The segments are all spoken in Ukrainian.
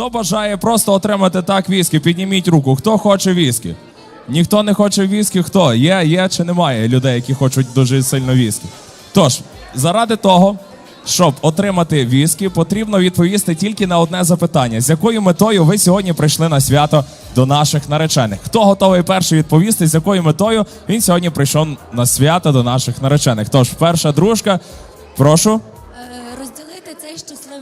Хто бажає просто отримати так віскі? Підніміть руку. Хто хоче віскі? Ніхто не хоче віскі. Хто? Є, є чи немає людей, які хочуть дуже сильно віскі? Тож, заради того, щоб отримати віскі, потрібно відповісти тільки на одне запитання: з якою метою ви сьогодні прийшли на свято до наших наречених? Хто готовий перший відповісти, з якою метою він сьогодні прийшов на свято до наших наречених? Тож, перша дружка, прошу.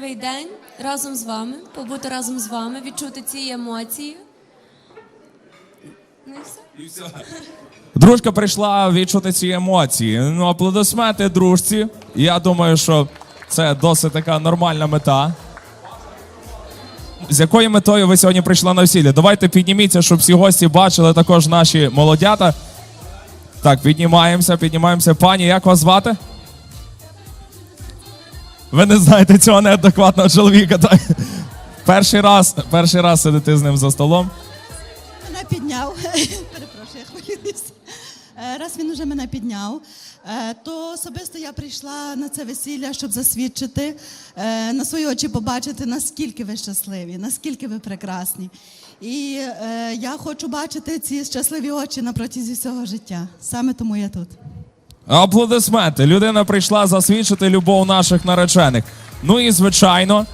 Щасливий день разом з вами, побути разом з вами, відчути ці емоції. Ну. Дружка прийшла відчути ці емоції. Ну, аплодисменти дружці. Я думаю, що це досить така нормальна мета. З якою метою ви сьогодні прийшли на весілля? Давайте підніміться, щоб всі гості бачили також наші молодята. Так, піднімаємося, піднімаємося. Пані, як вас звати? Ви не знаєте цього неадекватного чоловіка, так? Перший раз, перший раз сидите з ним за столом. Мене підняв. Перепрошую, я хвилююся. Е, Раз він уже мене підняв, е, то особисто я прийшла на це весілля, щоб засвідчити, е, на свої очі побачити, наскільки ви щасливі, наскільки ви прекрасні. І я хочу бачити ці щасливі очі на протязі всього життя. Саме тому я тут. Аплодисменти. Людина прийшла засвідчити любов наших наречених. Ну і звичайно,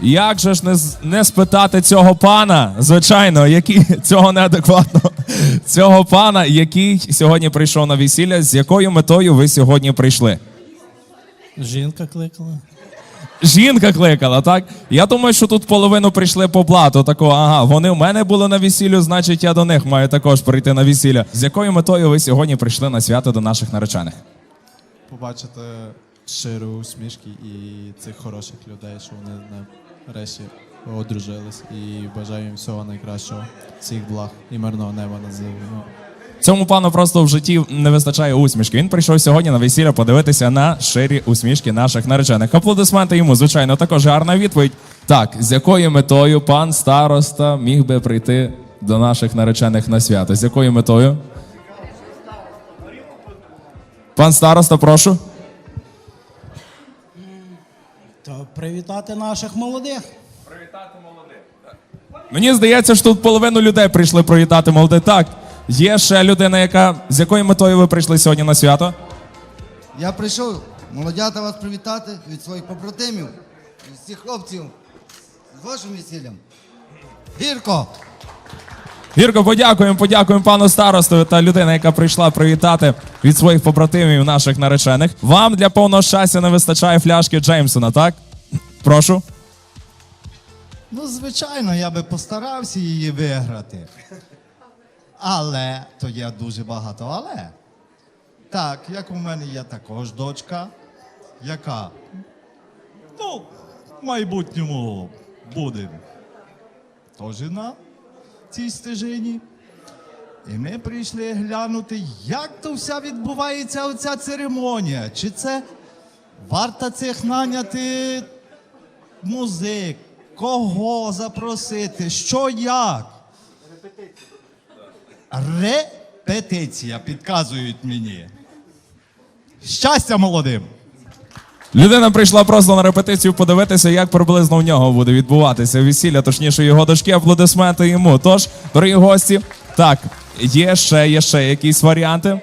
як же ж не, не спитати цього пана, звичайно, який цього неадекватного, цього пана, який сьогодні прийшов на весілля, з якою метою ви сьогодні прийшли? Жінка кликала. Жінка кликала, так? Я думаю, що тут половину прийшли по блату. Такого, ага, вони в мене були на весіллю, значить я до них маю також прийти на весілля. З якою метою ви сьогодні прийшли на свято до наших наречених? Побачити щиру усмішки і цих хороших людей, що вони нарешті одружились. І бажаю їм всього найкращого, всіх благ і мирного неба над землею. Цьому пану просто в житті не вистачає усмішки. Він прийшов сьогодні на весілля подивитися на ширі усмішки наших наречених. Аплодисменти йому, звичайно, також гарна відповідь. Так, з якою метою пан староста міг би прийти до наших наречених на свято? З якою метою? Пан староста, прошу. То привітати наших молодих. Привітати молодих. Мені здається, що тут половину людей прийшли привітати молоде. Так, є ще людина, яка з якою метою ви прийшли сьогодні на свято? Я прийшов, молодята, вас привітати від своїх побратимів, від всіх хлопців з вашим весіллям. Гірко! Гірко, подякуємо, подякуємо пану старосту та людина, яка прийшла привітати від своїх побратимів наших наречених. Вам для повного щастя не вистачає фляшки Джеймсона, так? Прошу. Ну, звичайно, я би постарався її виграти. Але, то є дуже багато але. Так, як у мене є також дочка, яка, ну, в майбутньому буде теж на цій стежині. І ми прийшли глянути, як то вся відбувається оця церемонія. Чи це варто цих наняти музик, кого запросити, що як? Репетиція. Підказують мені. Щастя молодим! Людина прийшла просто на репетицію подивитися, як приблизно в нього буде відбуватися весілля, точніше його дочки, аплодисменти йому. Тож, дорогі гості, так, є ще, є ще якісь варіанти?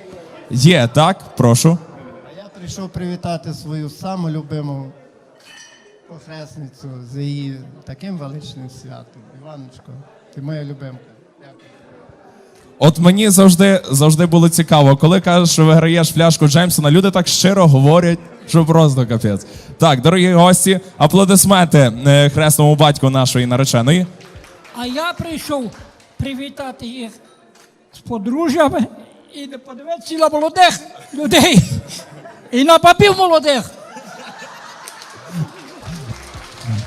Є, так, прошу. А я прийшов привітати свою саму любиму похресницю з її таким величним святом. Іваночко, ти моя любимка. Дякую. От мені завжди, завжди було цікаво, коли кажеш, що виграєш фляжку Джеймсона, люди так щиро говорять, що просто капець. Так, дорогі гості, аплодисменти е, хресному батьку нашої нареченої. А я прийшов привітати їх з подружжями і не подивитися на молодих людей і на папів молодих.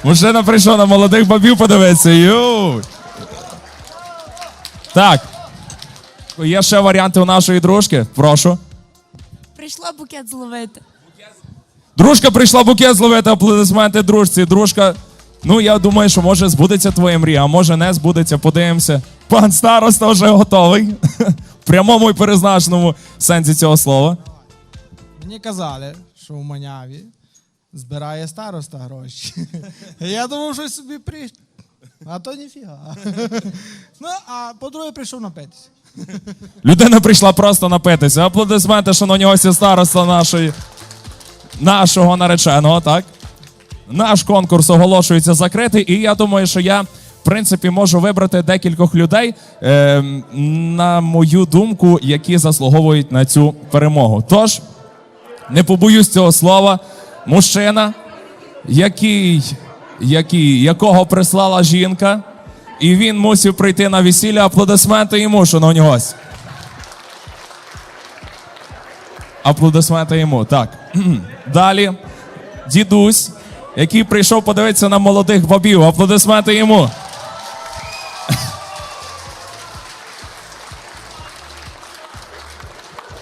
Мужчина прийшов на молодих бабів подивитися. Ю. Так. Є ще варіанти у нашої дружки. Прошу. Прийшла букет зловити. Дружка прийшла букет зловити аплодисменти дружці. Дружка. Ну, я думаю, що може збудеться твоя мрія, а може не збудеться. Подивимося. Пан староста вже готовий. В прямому і перезначеному сенсі цього слова. Мені казали, що в Маняві збирає староста гроші. Я думав, що собі при... А то ніфіга. ну, а по-друге, прийшов напитися. Людина прийшла просто напитися. Аплодисменти, шановні гості староста нашої, нашого нареченого, так? Наш конкурс оголошується закритий, і я думаю, що я, в принципі, можу вибрати декількох людей, е, на мою думку, які заслуговують на цю перемогу. Тож, не побоюсь цього слова, мужчина, який, який, якого прислала жінка, і він мусив прийти на весілля. Аплодисменти йому, шановні гості. Аплодисменти йому. Так. Далі. Дідусь, який прийшов подивитися на молодих бабів. Аплодисменти йому.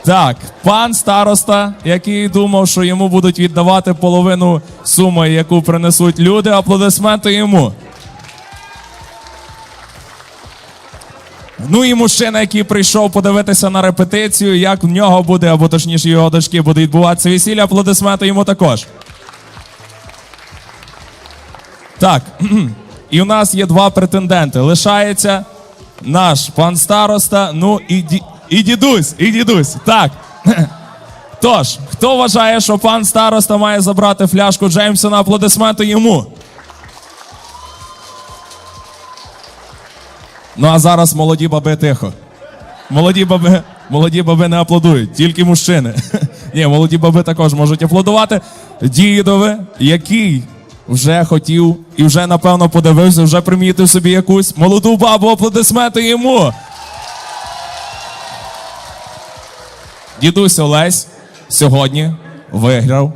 Так, пан староста, який думав, що йому будуть віддавати половину суми, яку принесуть люди. Аплодисменти йому. Ну і мужчина, який прийшов подивитися на репетицію, як в нього буде, або точніше його дочки буде відбуватися весілля. Аплодисменти йому також. Так. І у нас є два претенденти. Лишається наш пан староста, ну і, ді... і дідусь, і дідусь. Так. Тож, хто вважає, що пан староста має забрати фляжку Джеймсона, аплодисменти йому. Ну а зараз молоді баби тихо. Молоді баби, молоді баби не аплодують, тільки мужчини. Ні, молоді баби також можуть аплодувати. Дідове, який вже хотів і вже напевно подивився, вже примітив собі якусь молоду бабу, аплодисменти йому. Дідусь Олесь сьогодні виграв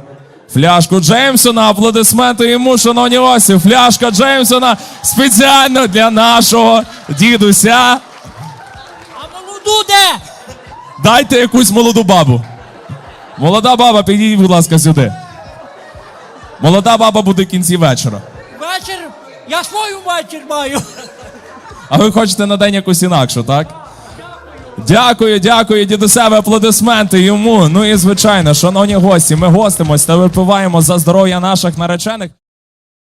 фляжку Джеймсона. Аплодисменти йому, шановні гості. Фляжка Джеймсона спеціально для нашого дідуся. А молоду де? Дайте якусь молоду бабу. Молода баба, підійдіть, будь ласка, сюди. Молода баба буде в кінці вечора. Вечір. Я свою вечір маю. А ви хочете на день якусь інакшу, так? Дякую, дякую, дідусеве, аплодисменти йому. Ну і звичайно, шановні гості, ми гостимось та випиваємо за здоров'я наших наречених.